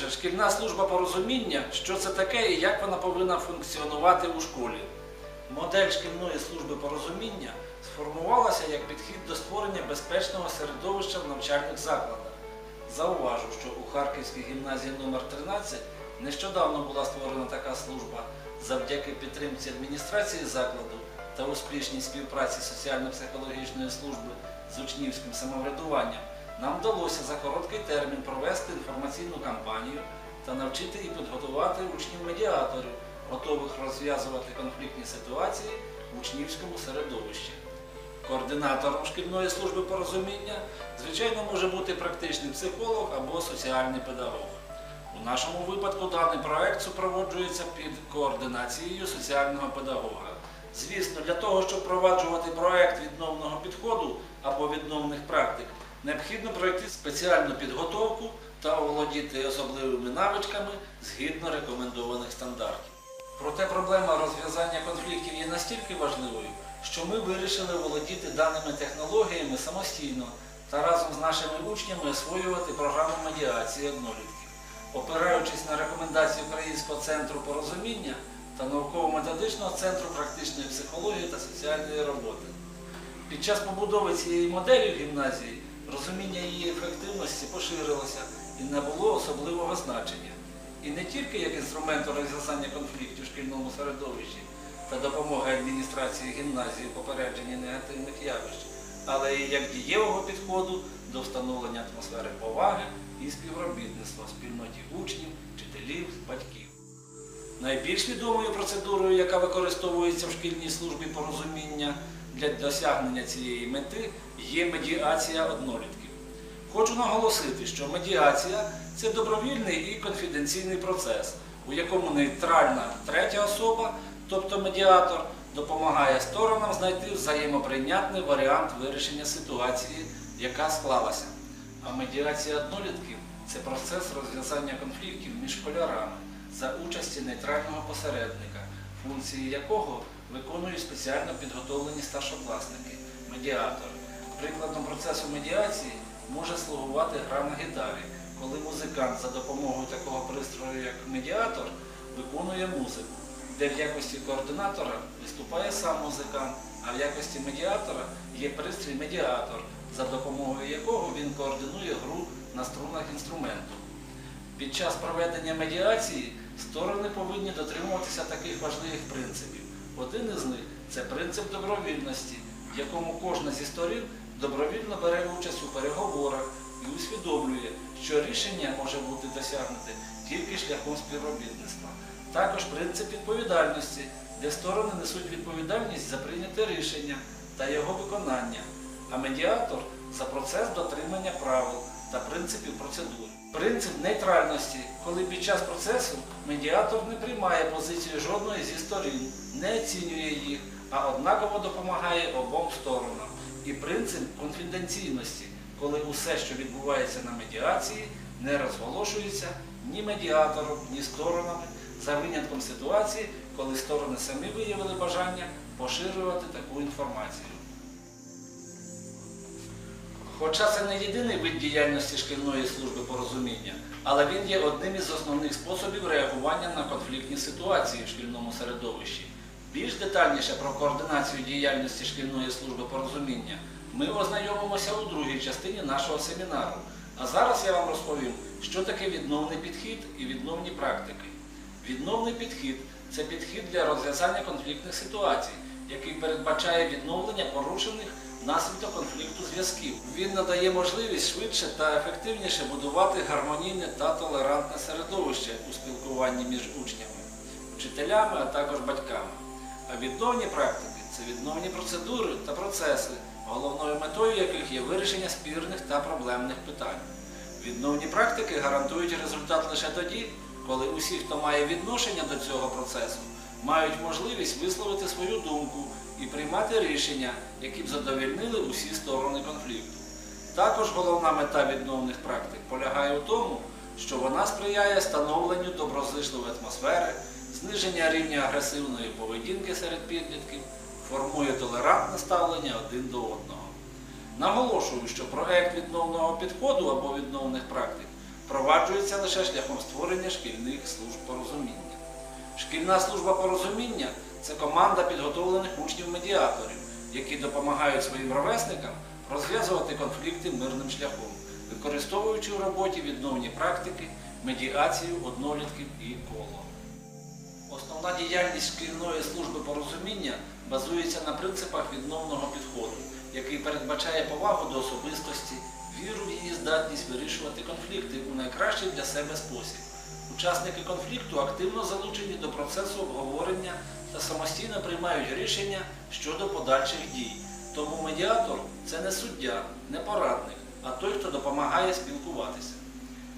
Отже, шкільна служба порозуміння, що це таке і як вона повинна функціонувати у школі. Модель шкільної служби порозуміння сформувалася як підхід до створення безпечного середовища в навчальних закладах. Зауважу, що у Харківській гімназії номер 13 нещодавно була створена така служба завдяки підтримці адміністрації закладу та успішній співпраці соціально-психологічної служби з учнівським самоврядуванням. Нам вдалося за короткий термін провести інформаційну кампанію та навчити і підготувати учнів-медіаторів, готових розв'язувати конфліктні ситуації в учнівському середовищі. Координатором шкільної служби порозуміння, звичайно, може бути практичний психолог або соціальний педагог. У нашому випадку даний проект супроводжується під координацією соціального педагога. Звісно, для того, щоб впроваджувати проект відновного підходу або відновних практик, необхідно пройти спеціальну підготовку та оволодіти особливими навичками згідно рекомендованих стандартів. Проте проблема розв'язання конфліктів є настільки важливою, що ми вирішили володіти даними технологіями самостійно та разом з нашими учнями освоювати програму медіації однолітків. Опираючись на рекомендації Українського центру порозуміння та науково-методичного центру практичної психології та соціальної роботи. Під час побудови цієї моделі в гімназії розуміння її ефективності поширилося і не було особливого значення. І не тільки як інструменту розв'язання конфліктів в шкільному середовищі та допомоги адміністрації гімназії у попередженні негативних явищ, але і як дієвого підходу до встановлення атмосфери поваги і співробітництва в спільноті учнів, вчителів, батьків. Найбільш відомою процедурою, яка використовується в шкільній службі порозуміння для досягнення цієї мети, є медіація однолітків. Хочу наголосити, що медіація це добровільний і конфіденційний процес, у якому нейтральна третя особа, тобто медіатор, допомагає сторонам знайти взаємоприйнятний варіант вирішення ситуації, яка склалася. А медіація однолітків це процес розв'язання конфліктів між школярами за участі нейтрального посередника, функції якого виконують спеціально підготовлені старшокласники, медіатори. Прикладом процесу медіації може слугувати гра на гітарі, коли музикант за допомогою такого пристрою, як медіатор, виконує музику, де в якості координатора виступає сам музикант, а в якості медіатора є пристрій медіатор, за допомогою якого він координує гру на струнах інструменту. Під час проведення медіації сторони повинні дотримуватися таких важливих принципів. Один із них це принцип добровільності, в якому кожна зі сторін добровільно бере участь у переговорах і усвідомлює, що рішення може бути досягнуте тільки шляхом співробітництва. Також принцип відповідальності, де сторони несуть відповідальність за прийняте рішення та його виконання, а медіатор за процес дотримання правил та принципів процедур. Принцип нейтральності, коли під час процесу медіатор не приймає позицію жодної зі сторін, не оцінює їх, а однаково допомагає обом сторонам. І принцип конфіденційності, коли усе, що відбувається на медіації, не розголошується ні медіатором, ні сторонами, за винятком ситуації, коли сторони самі виявили бажання поширювати таку інформацію. Хоча це не єдиний вид діяльності шкільної служби порозуміння, але він є одним із основних способів реагування на конфліктні ситуації в шкільному середовищі. Більш детальніше про координацію діяльності шкільної служби порозуміння ми ознайомимося у другій частині нашого семінару. А зараз я вам розповім, що таке відновний підхід і відновні практики. Відновний підхід це підхід для розв'язання конфліктних ситуацій, який передбачає відновлення порушених внаслідок конфлікту зв'язків. Він надає можливість швидше та ефективніше будувати гармонійне та толерантне середовище у спілкуванні між учнями, вчителями, а також батьками. А відновні практики це відновні процедури та процеси, головною метою яких є вирішення спірних та проблемних питань. Відновні практики гарантують результат лише тоді, коли усі, хто має відношення до цього процесу, мають можливість висловити свою думку і приймати рішення, які б задовільнили усі сторони конфлікту. Також головна мета відновних практик полягає у тому, що вона сприяє становленню доброзичливої атмосфери, зниження рівня агресивної поведінки серед підлітків, формує толерантне ставлення один до одного. Наголошую, що проект відновного підходу або відновних практик впроваджується лише шляхом створення шкільних служб порозуміння. Шкільна служба порозуміння це команда підготовлених учнів-медіаторів, які допомагають своїм ровесникам розв'язувати конфлікти мирним шляхом, використовуючи у роботі відновні практики, медіацію, однолітків і коло. Основна діяльність шкільної служби порозуміння базується на принципах відновного підходу, який передбачає повагу до особистості, віру в її здатність вирішувати конфлікти у найкращий для себе спосіб. Учасники конфлікту активно залучені до процесу обговорення та самостійно приймають рішення щодо подальших дій. Тому медіатор це не суддя, не порадник, а той, хто допомагає спілкуватися.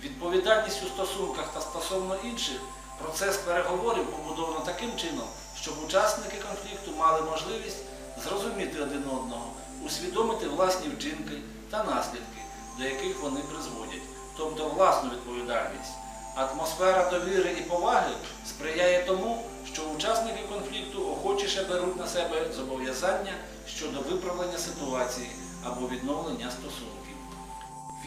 Відповідальність у стосунках та стосовно інших процес переговорів побудовано таким чином, щоб учасники конфлікту мали можливість зрозуміти один одного, усвідомити власні вчинки та наслідки, до яких вони призводять, тобто власну відповідальність. Атмосфера довіри і поваги сприяє тому, що учасники конфлікту охочіше беруть на себе зобов'язання щодо виправлення ситуації або відновлення стосунків.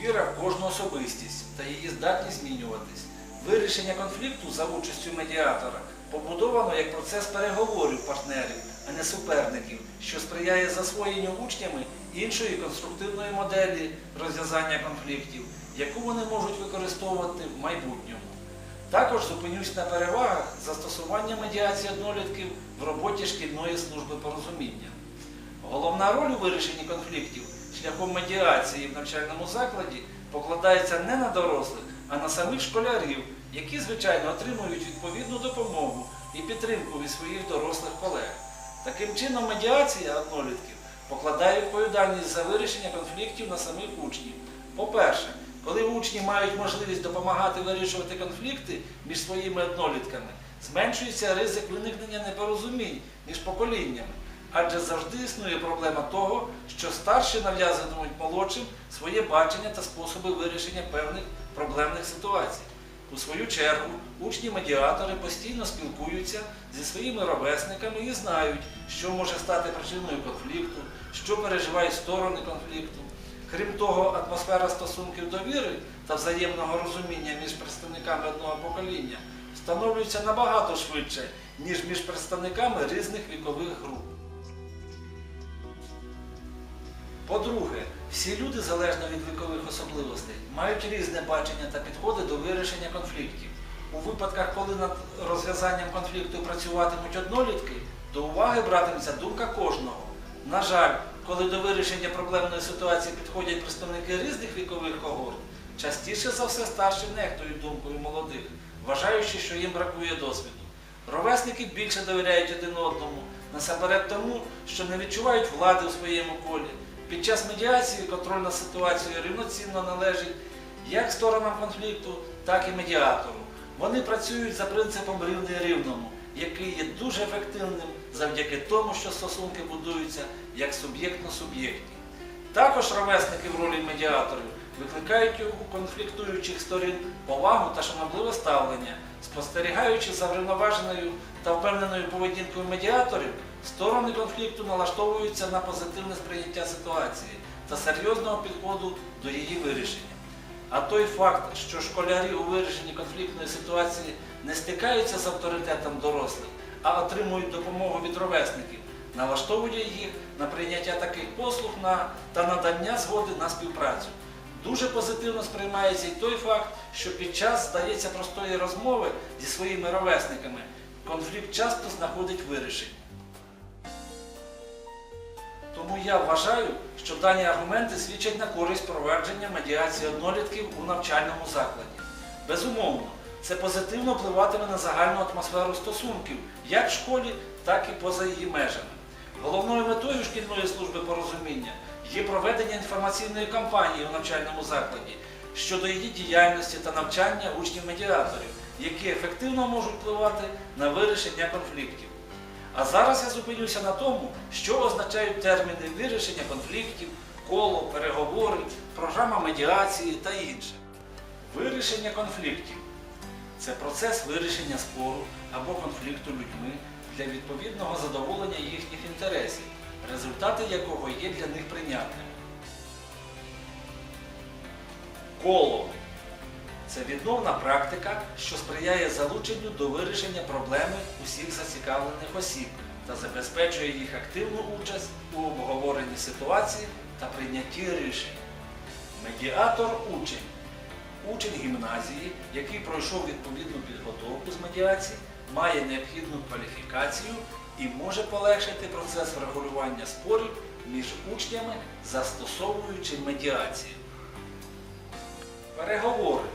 Віра в кожну особистість та її здатність змінюватись. Вирішення конфлікту за участю медіатора побудовано як процес переговорів партнерів, а не суперників, що сприяє засвоєнню учнями іншої конструктивної моделі розв'язання конфліктів, яку вони можуть використовувати в майбутньому. Також зупинюсь на перевагах застосування медіації однолітків в роботі шкільної служби порозуміння. Головна роль у вирішенні конфліктів шляхом медіації в навчальному закладі покладається не на дорослих, а на самих школярів, які, звичайно, отримують відповідну допомогу і підтримку від своїх дорослих колег. Таким чином, медіація однолітків покладає відповідальність за вирішення конфліктів на самих учнів. По-перше, коли учні мають можливість допомагати вирішувати конфлікти між своїми однолітками, зменшується ризик виникнення непорозумінь між поколіннями. Адже завжди існує проблема того, що старші нав'язуватимуть молодшим своє бачення та способи вирішення певних проблемних ситуацій. У свою чергу учні-медіатори постійно спілкуються зі своїми ровесниками і знають, що може стати причиною конфлікту, що переживають сторони конфлікту. Крім того, атмосфера стосунків довіри та взаємного розуміння між представниками одного покоління встановлюється набагато швидше, ніж між представниками різних вікових груп. По-друге, всі люди, залежно від вікових особливостей, мають різне бачення та підходи до вирішення конфліктів. У випадках, коли над розв'язанням конфлікту працюватимуть однолітки, до уваги братиметься думка кожного. На жаль, коли до вирішення проблемної ситуації підходять представники різних вікових когорт, частіше за все старші нехтують думкою молодих, вважаючи, що їм бракує досвіду. Ровесники більше довіряють один одному, насамперед тому, що не відчувають влади у своєму колі. Під час медіації контроль над ситуацією рівноцінно належить як сторонам конфлікту, так і медіатору. Вони працюють за принципом рівний рівному, який є дуже ефективним завдяки тому, що стосунки будуються як суб'єктно-суб'єктні. Також ровесники в ролі медіаторів викликають у конфліктуючих сторін повагу та шанобливе ставлення, спостерігаючи за врівноваженою та впевненою поведінкою медіаторів, сторони конфлікту налаштовуються на позитивне сприйняття ситуації та серйозного підходу до її вирішення. А той факт, що школярі у вирішенні конфліктної ситуації не стикаються з авторитетом дорослих, а отримують допомогу від ровесників, налаштовує їх на прийняття таких послуг та надання згоди на співпрацю. Дуже позитивно сприймається і той факт, що під час, здається, простої розмови зі своїми ровесниками конфлікт часто знаходить вирішення. Тому я вважаю, що дані аргументи свідчать на користь провадження медіації однолітків у навчальному закладі. Безумовно, це позитивно впливатиме на загальну атмосферу стосунків як в школі, так і поза її межами. Головною метою шкільної служби порозуміння є проведення інформаційної кампанії у навчальному закладі щодо її діяльності та навчання учнів-медіаторів, які ефективно можуть впливати на вирішення конфліктів. А зараз я зупинюся на тому, що означають терміни вирішення конфліктів, коло, переговори, програма медіації та інше. Вирішення конфліктів це процес вирішення спору або конфлікту людьми для відповідного задоволення їхніх інтересів, результати якого є для них прийнятними. Коло Це відновна практика, що сприяє залученню до вирішення проблеми усіх зацікавлених осіб та забезпечує їх активну участь у обговоренні ситуації та прийнятті рішень. Медіатор учень. Учень гімназії, який пройшов відповідну підготовку з медіації, має необхідну кваліфікацію і може полегшити процес врегулювання спорів між учнями, застосовуючи медіацію. Переговори.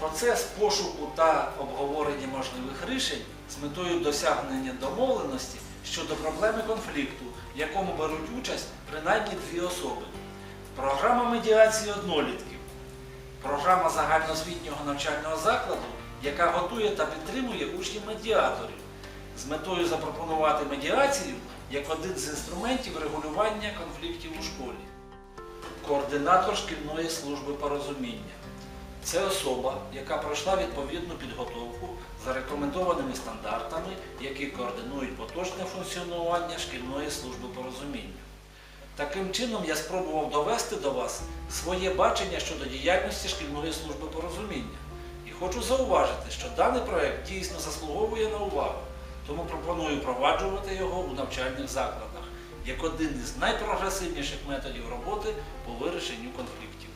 Процес пошуку та обговорення можливих рішень з метою досягнення домовленості щодо проблеми конфлікту, в якому беруть участь принаймні дві особи. Програма медіації однолітків. Програма загальноосвітнього навчального закладу, яка готує та підтримує учнів медіаторів з метою запропонувати медіацію як один з інструментів регулювання конфліктів у школі. Координатор шкільної служби порозуміння. Це особа, яка пройшла відповідну підготовку за рекомендованими стандартами, які координують поточне функціонування шкільної служби порозуміння. Таким чином я спробував довести до вас своє бачення щодо діяльності шкільної служби порозуміння. І хочу зауважити, що даний проект дійсно заслуговує на увагу, тому пропоную впроваджувати його у навчальних закладах як один із найпрогресивніших методів роботи по вирішенню конфлікту.